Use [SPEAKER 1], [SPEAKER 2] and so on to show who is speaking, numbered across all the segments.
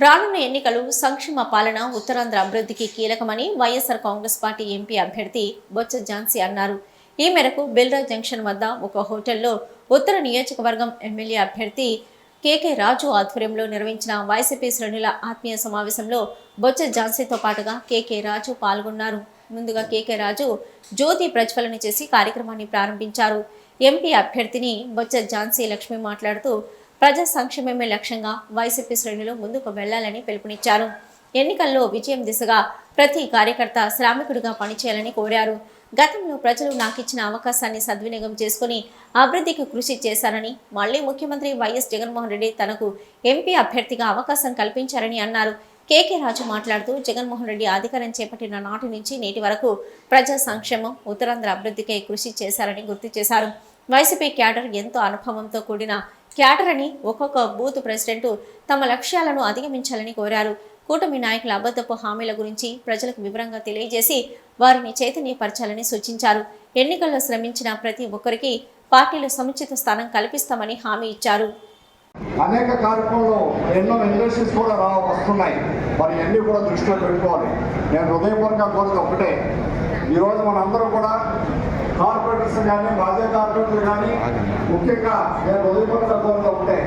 [SPEAKER 1] రానున్న ఎన్నికలు సంక్షేమ పాలన ఉత్తరాంధ్ర అభివృద్ధికి కీలకమని వైఎస్ఆర్ కాంగ్రెస్ పార్టీ ఎంపీ అభ్యర్థి బొత్స ఝాన్సీ అన్నారు. ఈ మేరకు బిల్రా జంక్షన్ వద్ద ఒక హోటల్లో ఉత్తర నియోజకవర్గం ఎమ్మెల్యే అభ్యర్థి కేకే రాజు ఆధ్వర్యంలో నిర్వహించిన వైసీపీ శ్రేణుల ఆత్మీయ సమావేశంలో బొత్స ఝాన్సీతో పాటుగా కేకే రాజు పాల్గొన్నారు. ముందుగా కేకే రాజు జ్యోతి ప్రజ్వలన చేసి కార్యక్రమాన్ని ప్రారంభించారు. ఎంపీ అభ్యర్థిని బొత్స ఝాన్సీ లక్ష్మి మాట్లాడుతూ ప్రజా సంక్షేమమే లక్ష్యంగా వైసీపీ శ్రేణులు ముందుకు వెళ్ళాలని పిలుపునిచ్చారు. ఎన్నికల్లో విజయం దిశగా ప్రతి కార్యకర్త శ్రామికుడిగా పనిచేయాలని కోరారు. గతంలో ప్రజలు నాకిచ్చిన అవకాశాన్ని సద్వినియోగం చేసుకుని అభివృద్ధికి కృషి చేశారని మళ్ళీ ముఖ్యమంత్రి వైఎస్ జగన్మోహన్ రెడ్డి తనకు ఎంపీ అభ్యర్థిగా అవకాశం కల్పించారని అన్నారు. కేకే రాజు మాట్లాడుతూ జగన్మోహన్ రెడ్డి అధికారం చేపట్టిన నాటి నుంచి నేటి వరకు ప్రజా సంక్షేమం ఉత్తరాంధ్ర అభివృద్ధికై కృషి చేశారని గుర్తు చేశారు. వైసీపీ క్యాడర్ ఎంతో అనుభవంతో కూడిన క్యాడర్ అని ఒక్కొక్క బూత్ ప్రెసిడెంట్ తమ లక్ష్యాలను అధిగమించాలని కోరారు. కూటమి నాయకుల అబద్ధపు హామీల గురించి ప్రజలకు వివరంగా తెలియజేసి వారిని చైతన్యపరచాలని సూచించారు. ఎన్నికల్లో శ్రమించిన ప్రతి ఒక్కరికి పార్టీలో సముచిత స్థానం కల్పిస్తామని హామీ ఇచ్చారు.
[SPEAKER 2] అనేక కార్యక్రమాలు ఎన్నో ఇండస్ట్రీస్ కూడా రా వస్తున్నాయి. మరి అన్నీ కూడా దృష్టిలో పెట్టుకోవాలి. నేను హృదయపూర్వకంగా కోరిక ఒకటే ఈరోజు మనందరం కూడా కార్పొరేటర్స్ కానీ రాజే కార్పొరేటర్లు కానీ ముఖ్యంగా నేను హృదయపూర్వకంగా కోరిక ఒకటే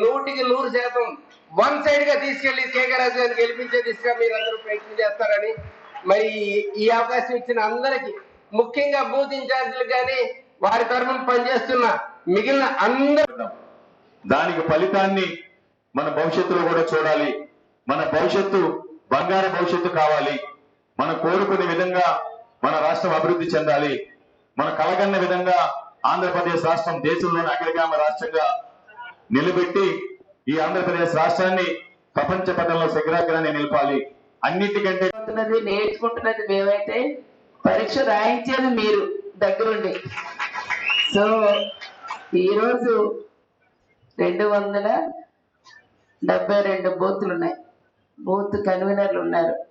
[SPEAKER 3] నూటికి నూరు శాతం వన్ సైడ్గా తీసుకెళ్ళి కేకరాజు గారిని గెలిపించే దిశగా మీరందరూ ప్రయత్నం చేస్తారని మరి ఈ అవకాశం ఇచ్చిన అందరికీ ముఖ్యంగా బూత్ ఇన్ఛార్జీలు కానీ వారి తరఫున పనిచేస్తున్న మిగిలిన అందరూ
[SPEAKER 4] దానికి ఫలితాన్ని మన భవిష్యత్తులో కూడా చూడాలి. మన భవిష్యత్తు బంగారు భవిష్యత్తు కావాలి. మనం కోరుకునే విధంగా మన రాష్ట్రం అభివృద్ధి చెందాలి. మన కలగన్న విధంగా ఆంధ్రప్రదేశ్ రాష్ట్రం దేశంలోని అగ్రగామ రాష్ట్రంగా నిలబెట్టి ఈ ఆంధ్రప్రదేశ్ రాష్ట్రాన్ని ప్రపంచ పటంలో శిఖరాగ్రాన్ని నిలపాలి. అన్నిటికంటే
[SPEAKER 5] నేర్చుకుంటున్నది మేమైతే పరీక్ష రాయించేది మీరు దగ్గరుండి. సో ఈరోజు రెండు వందల డెబ్బై రెండు బూతులు ఉన్నాయి బూత్ కన్వీనర్లు ఉన్నారు.